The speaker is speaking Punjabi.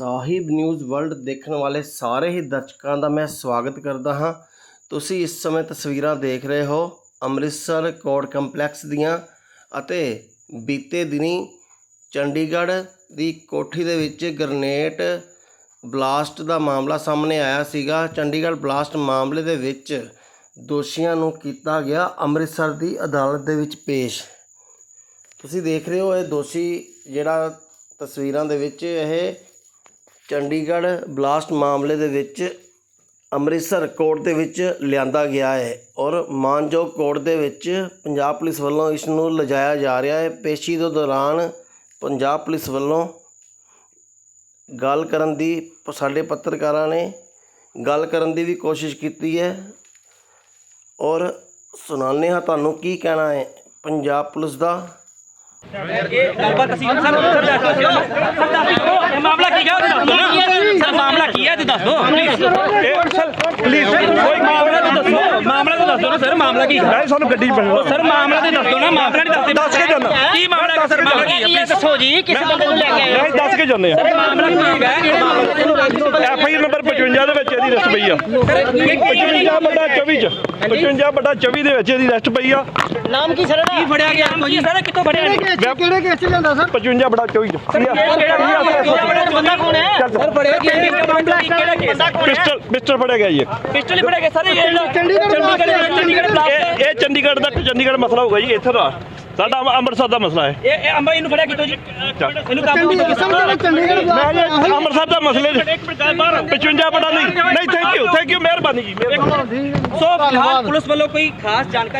ਸਾਹਿਬ ਨਿਊਜ਼ ਵਰਲਡ ਦੇਖਣ ਵਾਲੇ ਸਾਰੇ ਹੀ ਦਰਸ਼ਕਾਂ ਦਾ ਮੈਂ ਸਵਾਗਤ ਕਰਦਾ ਹਾਂ। ਤੁਸੀਂ ਇਸ ਸਮੇਂ ਤਸਵੀਰਾਂ ਦੇਖ ਰਹੇ ਹੋ ਅੰਮ੍ਰਿਤਸਰ ਕੋਰਟ ਕੰਪਲੈਕਸ ਦੀਆਂ ਅਤੇ ਬੀਤੇ ਦਿਨੀ ਚੰਡੀਗੜ੍ਹ ਦੀ ਕੋਠੀ ਦੇ ਵਿੱਚ ਗ੍ਰਨੇਡ ਬਲਾਸਟ ਦਾ ਮਾਮਲਾ ਸਾਹਮਣੇ ਆਇਆ ਸੀਗਾ। ਚੰਡੀਗੜ੍ਹ ਬਲਾਸਟ ਮਾਮਲੇ ਦੇ ਵਿੱਚ ਦੋਸ਼ੀਆਂ ਨੂੰ ਕੀਤਾ ਗਿਆ ਅੰਮ੍ਰਿਤਸਰ ਦੀ ਅਦਾਲਤ ਦੇ ਵਿੱਚ ਪੇਸ਼। ਤੁਸੀਂ ਦੇਖ ਰਹੇ ਹੋ ਇਹ ਦੋਸ਼ੀ ਜਿਹੜਾ ਤਸਵੀਰਾਂ ਦੇ ਵਿੱਚ ਇਹ ਚੰਡੀਗੜ੍ਹ ਬਲਾਸਟ ਮਾਮਲੇ ਦੇ ਵਿੱਚ ਅੰਮ੍ਰਿਤਸਰ ਕੋਰਟ ਦੇ ਵਿੱਚ ਲਿਆਂਦਾ ਗਿਆ ਹੈ ਔਰ ਮਾਨਯੋਗ ਕੋਰਟ ਦੇ ਵਿੱਚ ਪੰਜਾਬ ਪੁਲਿਸ ਵੱਲੋਂ ਇਸ ਨੂੰ ਲਿਜਾਇਆ ਜਾ ਰਿਹਾ ਹੈ ਪੇਸ਼ੀ ਦੇ ਦੌਰਾਨ ਪੰਜਾਬ ਪੁਲਿਸ ਵੱਲੋਂ ਗੱਲ ਕਰਨ ਦੀ ਪ- ਸਾਡੇ ਪੱਤਰਕਾਰਾਂ ਨੇ ਗੱਲ ਕਰਨ ਦੀ ਵੀ ਕੋਸ਼ਿਸ਼ ਕੀਤੀ ਹੈ ਔਰ ਸੁਣਾਉਂਦੇ ਹਾਂ ਤੁਹਾਨੂੰ ਕੀ ਕਹਿਣਾ ਹੈ ਪੰਜਾਬ ਪੁਲਿਸ ਦਾ ਇਹ ਗੱਲਬਾਤ ਅਸੀਂ ਸਰ ਸਰ ਦੱਸ ਸਰ ਦੱਸ ਇਹ ਮਾਮਲਾ ਕੀ ਹੈ ਉਹ ਦੱਸ ਦਿਓ ਨਾ ਸਰ ਮਾਮਲਾ ਕੀ ਹੈ ਤੇ ਦੱਸ ਪਲੀਜ਼ ਕੋਈ ਮਾਮਲਾ ਤੇ ਦੱਸੋ। ਮਾਮਲਾ ਤੇ ਦੱਸ ਨਾ ਸਰ ਮਾਮਲਾ ਕੀ ਹੈ? ਸਾਨੂੰ ਗੱਡੀ ਪੈਣਾ ਸਰ ਮਾਮਲਾ ਤੇ ਦੱਸ ਦਿਓ ਨਾ ਮਾਮਲਾ ਨਹੀਂ ਦੱਸਦੇ। ਦੱਸ ਕੇ ਜਾਨਾ। ਕੀ ਮਾਮਲਾ ਹੈ? ਸਰ ਮਾਮਲਾ ਕੀ ਹੈ? ਪਲੀਜ਼ ਦੱਸੋ ਜੀ ਕਿਸ ਬੰਦੇ ਨੂੰ ਲੈ ਕੇ ਆਏ ਦੱਸ ਕੇ ਜਾਂਦੇ ਆ। ਮਾਮਲਾ ਕੀ ਹੈ? ਐਫ ਆਈ ਨੰਬਰ 55 ਦੇ ਇਹਦੀ ਰੈਸਟ ਪਈ ਆ। 55 ਵੱਡਾ 24 ਚ 55 ਵੱਡਾ 24 ਦੇ ਵਿੱਚ ਇਹਦੀ ਰੈਸਟ ਪਈ ਆ। ਕੀ ਫੜਿਆ ਗਿਆ? ਕੋਈ ਸਰ ਕਿੱਥੋਂ ਫੜਿਆ? ਗਿਆ ਕਿਹੜੇ ਕੇਸ ਚ ਜਾਂਦਾ ਸਰ? 55 ਵੱਡਾ 24 ਚ। ਕਿਹੜਾ ਬੰਦਾ ਕੌਣ ਹੈ? ਸਰ ਫੜਿਆ ਗਿਆ। ਕਿਹੜਾ ਕੇਸ? ਪਿਸਟਲ ਪਿਸਟਲ ਫੜਿਆ ਗਿਆ ਜੀ। ਪਿਸਟਲ ਹੀ ਫੜਿਆ ਗਿਆ ਸਰ ਇਹ ਚੰਡੀਗੜ੍ਹ ਇਹ ਚੰਡੀਗੜ੍ਹ ਦਾ ਚੰਡੀਗੜ੍ਹ ਮਸਲਾ ਹੋਊਗਾ ਜੀ ਇੱਥੇ ਦਾ। ਸਾਡਾ ਅੰਮ- ਅੰਮ੍ਰਿਤਸਰ ਦਾ ਮਸਲਾ ਹੈ। ਇਹ ਇਹ ਅੰਬਾ ਇਹਨੂੰ ਫੜਿਆ ਕਿਤੋਂ ਜੀ? ਇਹਨੂੰ ਕਾਬੂ ਚੰਡੀਗੜ੍ਹ ਸਰ ਚੰਡੀਗੜ੍ਹ ਮੈਂ ਅੰਮ੍ਰਿਤਸਰ ਦਾ ਮਸਲੇ 55 ਵੱਡਾ ਨਹੀਂ। ਨਹੀਂ ਥੈਂਕ ਯੂ ਥੈਂਕ ਯੂ ਮਿਹਰਬਾਨੀ ਜੀ ਮਿਹਰਬਾਨੀ। ਸੋ ਫਿਲਹਾਲ ਪੁਲਿਸ ਵੱਲੋਂ ਕੋਈ ਖਾਸ ਜਾਣਕਾਰੀ